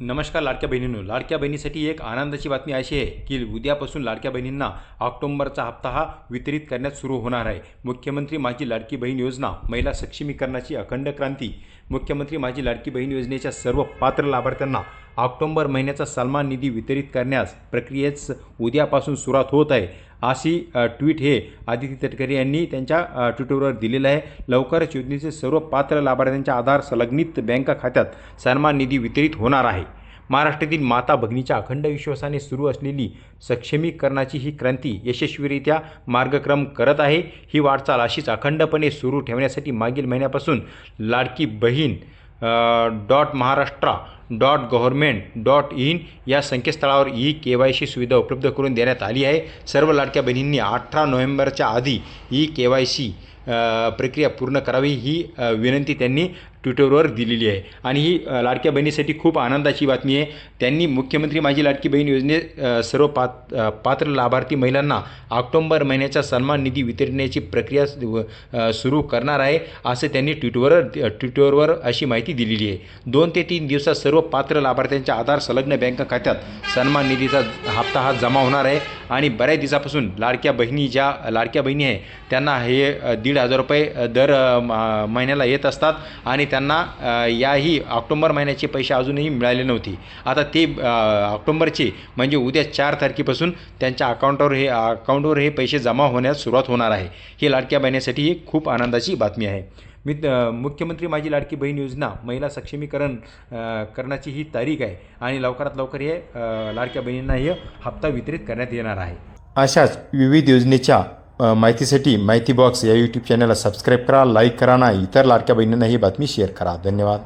नमस्कार लाडक्या बहिणींनो. लाडक्या बहिणीसाठी एक आनंदाची बातमी अशी आहे की उद्यापासून लाडक्या बहिणींना ऑक्टोंबरचा हप्ता हा वितरित करण्यात सुरू होणार आहे. मुख्यमंत्री माझी लाडकी बहीण योजना महिला सक्षमीकरणाची अखंड क्रांती मुख्यमंत्री माझी लाडकी बहीण योजनेच्या सर्व पात्र लाभार्थ्यांना ऑक्टोंबर महिन्याचा सन्मान निधी वितरित करण्यास प्रक्रियेस उद्यापासून सुरुवात होत आहे. अशी ट्विट हे आदित्य तटकरे यांनी त्यांच्या ट्विटरवर दिलेलं आहे. लवकरच योजनेचे सर्व पात्र लाभार्थ्यांच्या आधार संलग्नित बँक खात्यात सन्मान निधी वितरित होणार आहे. महाराष्ट्रातील माता भगिनीच्या अखंड विश्वासाने सुरू असलेली सक्षमीकरणाची ही क्रांती यशस्वीरित्या मार्गक्रम करत आहे. ही वाटचाल अशीच अखंडपणे सुरू ठेवण्यासाठी मागील महिन्यापासून Ladki Bahin dot Maharashtra dot government dot in या संकेतस्थळावर ई के वाय सी सुविधा उपलब्ध करून देण्यात आली आहे. सर्व लाडक्या बहिणींनी अठरा नोव्हेंबरच्या आधी ई के वाय सी प्रक्रिया पूर्ण करावी ही विनंती त्यांनी ट्विटरवर दिलेली आहे. आणि ही लाडक्या बहिणीसाठी खूप आनंदाची बातमी आहे. त्यांनी मुख्यमंत्री माझी लाडकी बहीण योजने सर्व पात पात्र लाभार्थी महिलांना ऑक्टोंबर महिन्याचा सन्मान निधी वितरण्याची प्रक्रिया सुरू करणार आहे असं त्यांनी ट्विटवर ट्विटरवर अशी माहिती दिलेली आहे. दोन ते तीन दिवसात सर्व पात्र लाभार्थ्यांच्या आधार संलग्न बँक खात्यात सन्मान निधीचा हप्ता हा जमा होणार आहे. आणि बऱ्याच दिवसापासून लाडक्या बहिणी ज्या लाडक्या बहिणी आहे त्यांना हे दीड हजार रुपये दर म- महिन्याला येत असतात. आणि त्यांना याही ऑक्टोंबर महिन्याचे पैसे अजूनही मिळाले नव्हते. आता ते ऑक्टोंबरचे म्हणजे उद्या चार तारखेपासून त्यांच्या अकाउंटवर हे अकाउंटवर हे पैसे जमा होण्यास सुरुवात होणार आहे. ही लाडक्या बहिणीसाठी ही खूप आनंदाची बातमी आहे. मी मुख्यमंत्री माझी लाडकी बहीण योजना महिला सक्षमीकरण करण्याची ही तारीख आहे आणि लवकरात लवकर हे लाडक्या बहिणींना हे हप्ता वितरित करण्यात येणार आहे. अशाच विविध योजनेच्या माहितीसाठी माहिती बॉक्स या यूट्यूब चॅनलला सबस्क्राईब करा लाईक करा ना. इतर लाडक्या बहिणींना ही बातमी शेअर करा. धन्यवाद.